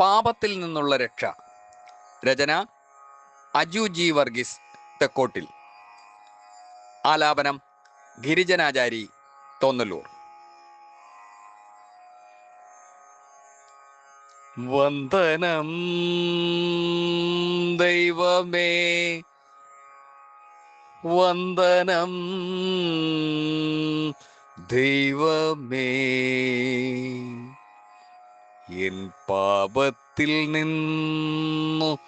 പാപത്തിൽ നിന്നുള്ള രക്ഷ. രചന അജു ജി വർഗീസ് തെക്കോട്ടിൽ. ആലാപനം ഗിരിജനാചാരി തോന്നലൂർ വന്ദനം ദൈവമേ. വന്ദനം ദൈവമേ. എൻ പാപത്തിൽ നിന്നു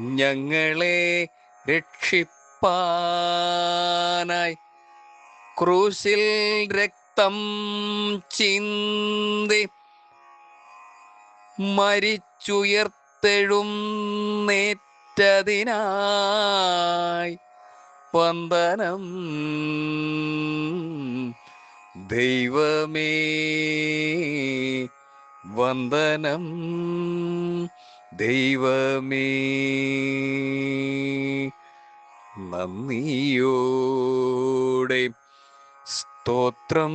ഞങ്ങളെ രക്ഷിപ്പാനായി. ക്രൂശിൽ രക്തം ചിന്തി മരിച്ചുയർത്തെഴുന്നേറ്റതിനായി വന്ദനം. ദൈവമേ വന്ദനം ദൈവമേ. നന്ദിയോടെ സ്തോത്രം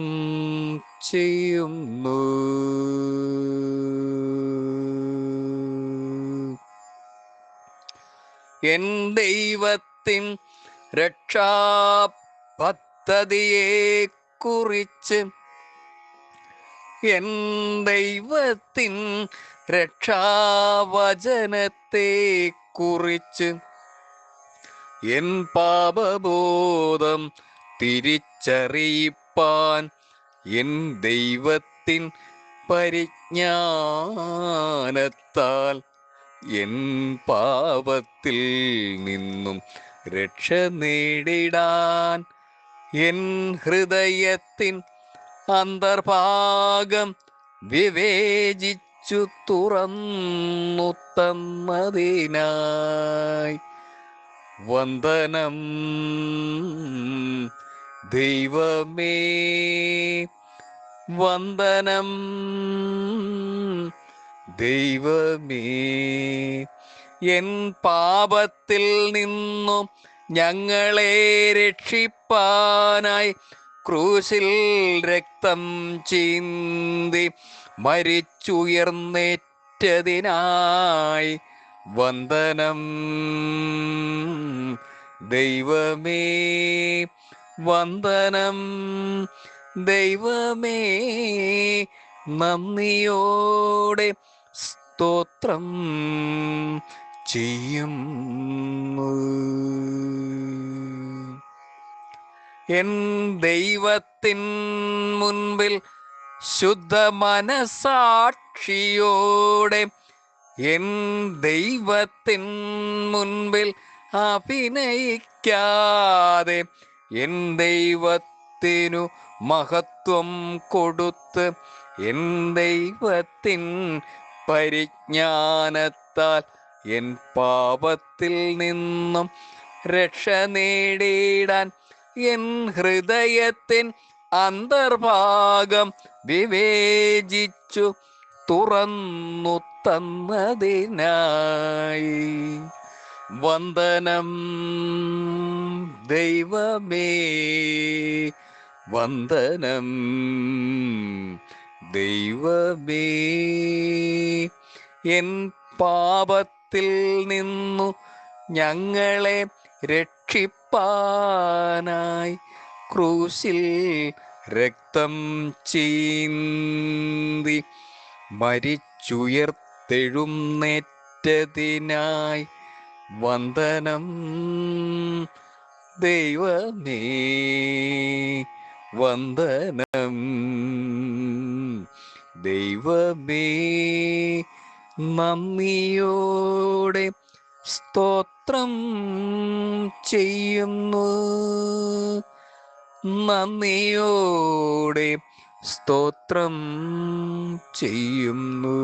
ചെയ്യുന്നു. എൻ ദൈവത്തിൻ രക്ഷാ പദ്ധതിയെ കുറിച്ച് എൻ ദൈവത്തിൻ രക്ഷാവചനത്തെ കുറിച്ച് എൻ പാപബോധം തിരിച്ചറിയിപ്പാൻ എൻ ദൈവത്തിൻ പരിജ്ഞാനത്താൽ എൻ പാപത്തിൽ നിന്നും രക്ഷ നേടിടാൻ എൻ ഹൃദയത്തിൻ അന്തർഭാഗം വിവേചിച്ചു തുറന്നു തന്നതിനായി വന്ദനം. ദൈവമേ വന്ദനം. ദൈവമേ എൻ പാപത്തിൽ നിന്നും ഞങ്ങളെ രക്ഷിപ്പാനായി ക്രൂശിൽ രക്തം ചീന്തി മരിച്ചുയർന്നേറ്റതിനായി വന്ദനം. ദൈവമേ വന്ദനം. ദൈവമേ നന്ദിയോടെ സ്തോത്രം ചെയ്യുന്നു. എൻ ദൈവത്തിൻ മുൻപിൽ ശുദ്ധ മനസാക്ഷിയോടെ എൻ ദൈവത്തിൻ മുൻപിൽ അഭിനയിക്കാതെ എൻ ദൈവത്തിനു മഹത്വം കൊടുത്ത് എൻ ദൈവത്തിൻ പരിജ്ഞാനത്താൽ എൻ പാപത്തിൽ നിന്നും രക്ഷ നേടിയിടാൻ എൻ ഹൃദയത്തിൻ അന്തർഭാഗം വിവേചിച്ചു തുറന്നു തന്നതിനായി. വന്ദനം ദൈവമേ വന്ദനം ദൈവമേ. എൻ പാപത്തിൽ നിന്നു ഞങ്ങളെ രക്ഷിപ്പാനായി ക്രൂശിൽ രക്തം ചീന്തി മരിച്ചുയർത്തെഴുന്നേറ്റതിനായി വന്ദനം. ദൈവമേ വന്ദനം. ദൈവമേ നന്ദിയോടെ സ്തോത്രം ചെയ്യുന്നു. നന്ദിയോടെ സ്തോത്രം ചെയ്യുന്നു.